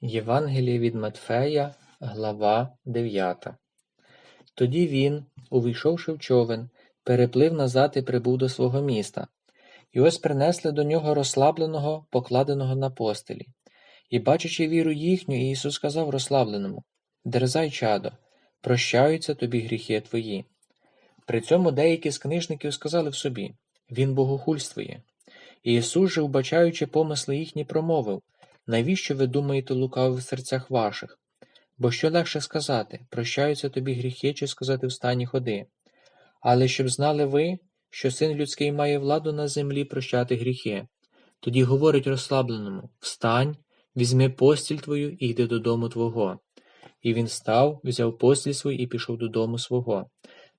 Євангеліє від Матфея, глава 9 Тоді він, увійшовши в човен, переплив назад і прибув до свого міста. І ось принесли до нього розслабленого, покладеного на постелі. І, бачачи віру їхню, Ісус сказав розслабленому Дерзай, чадо, прощаються тобі гріхи твої. При цьому деякі з книжників сказали в собі Він богохульствує. І Ісус же, вбачаючи помисли їхні, промовив Навіщо ви думаєте лукаво в серцях ваших? Бо що легше сказати прощаються тобі гріхи, чи сказати встані ходи. Але щоб знали ви, що син людський має владу на землі прощати гріхи. Тоді говорить розслабленому Встань, візьми постіль твою і йди додому твого. І він став, взяв постіль свою і пішов додому свого.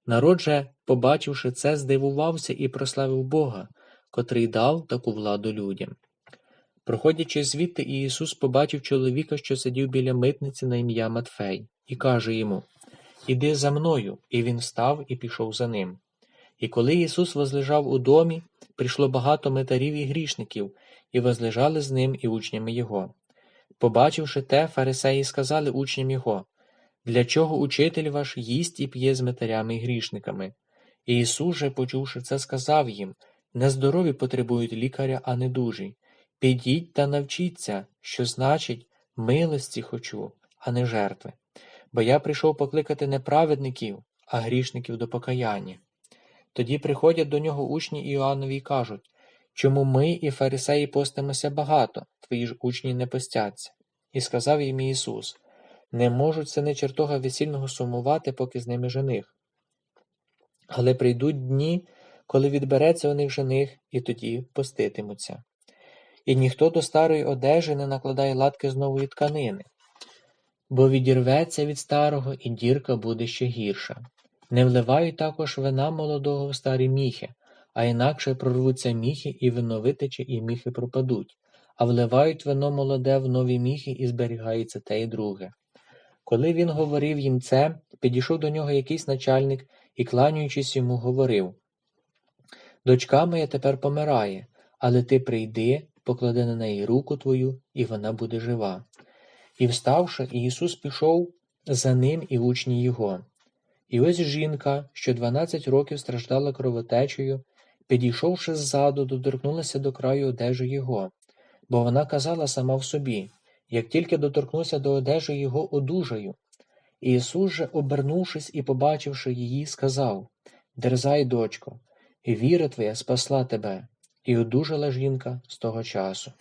Народ же, побачивши це, здивувався і прославив Бога, котрий дав таку владу людям. Проходячи звідти, Ісус побачив чоловіка, що сидів біля митниці на ім'я Матфей, і каже йому Іди за мною. І він встав і пішов за ним. І коли Ісус возлежав у домі, прийшло багато митарів і грішників, і возлежали з ним і учнями Його. Побачивши те, фарисеї сказали учням Його Для чого учитель ваш їсть і п'є з митарями і грішниками? І Ісус же, почувши це, сказав їм Нездорові потребують лікаря, а не дужі. Підіть та навчіться, що значить милості хочу, а не жертви. Бо я прийшов покликати не праведників, а грішників до покаяння. Тоді приходять до нього учні Іоаннові і кажуть Чому ми і фарисеї постимося багато, твої ж учні не постяться? І сказав їм Ісус Не можуть сини чертога весільного сумувати, поки з ними жених. Але прийдуть дні, коли відбереться у них жених, і тоді поститимуться. І ніхто до старої одежі не накладає латки з нової тканини, бо відірветься від старого, і дірка буде ще гірша. Не вливають також вина молодого в старі міхи, а інакше прорвуться міхи, і вино витече, і міхи пропадуть, а вливають вино молоде в нові міхи, і зберігається те і друге. Коли він говорив їм це, підійшов до нього якийсь начальник і, кланяючись йому, говорив Дочка моя тепер помирає, але ти прийди, поклади на неї руку твою, і вона буде жива. І вставши, Ісус пішов за ним і учні його. І ось жінка, що дванадцять років страждала кровотечею, підійшовши ззаду, доторкнулася до краю одежі його, бо вона казала сама в собі як тільки доторкнуся до одежі його одужаю. Ісус же, обернувшись і побачивши її, сказав Дерзай, дочко, віра твоя спасла тебе, і одужала жінка з того часу.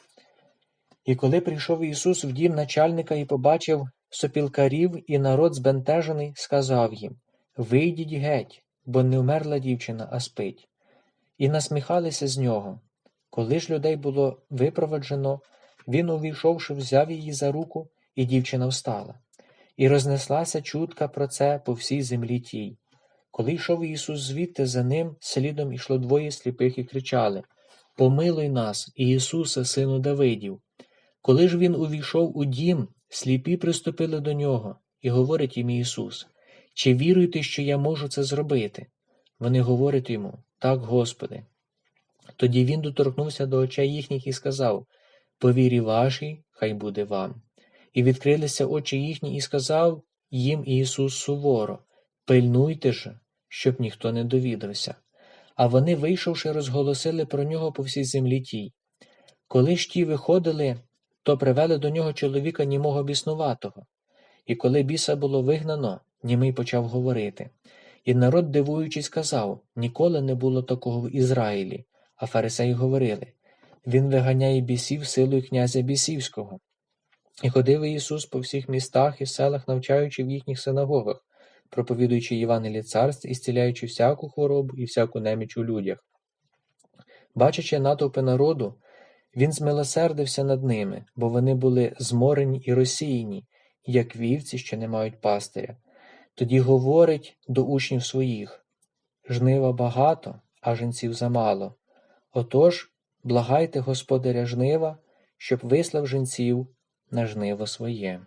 І коли прийшов Ісус в дім начальника і побачив сопілкарів, і народ збентежений, сказав їм Вийдіть геть, бо не вмерла дівчина, а спить. І насміхалися з нього. Коли ж людей було випроваджено, він, увійшовши, взяв її за руку, і дівчина встала. І рознеслася чутка про це по всій землі тій. Коли йшов Ісус звідти за ним, слідом ішло двоє сліпих і кричали Помилуй нас, Ісусе, сину Давидів. Коли ж він увійшов у дім, сліпі приступили до нього, і говорить їм Ісус Чи віруєте, що я можу це зробити? Вони говорять йому Так, Господи. Тоді він доторкнувся до очей їхніх і сказав По вірі вашій, хай буде вам. І відкрилися очі їхні, і сказав їм Ісус суворо Пильнуйте ж, щоб ніхто не довідався. А вони, вийшовши, розголосили про нього по всій землі тій. Коли ж ті виходили, то привели до нього чоловіка німого біснуватого. І коли біса було вигнано, німий почав говорити. І народ, дивуючись, казав ніколи не було такого в Ізраїлі, а фарисеї говорили Він виганяє бісів силою князя бісівського. І ходив Ісус по всіх містах і селах, навчаючи в їхніх синагогах, проповідуючи Євангеліє царств і зціляючи всяку хворобу і всяку неміч у людях. Бачачи натовпи народу, він змилосердився над ними, бо вони були зморені і розсіяні, як вівці, що не мають пастиря. Тоді говорить до учнів своїх жнива багато, а жінців замало. Отож, благайте господаря жнива, щоб вислав жінців на жниво своє.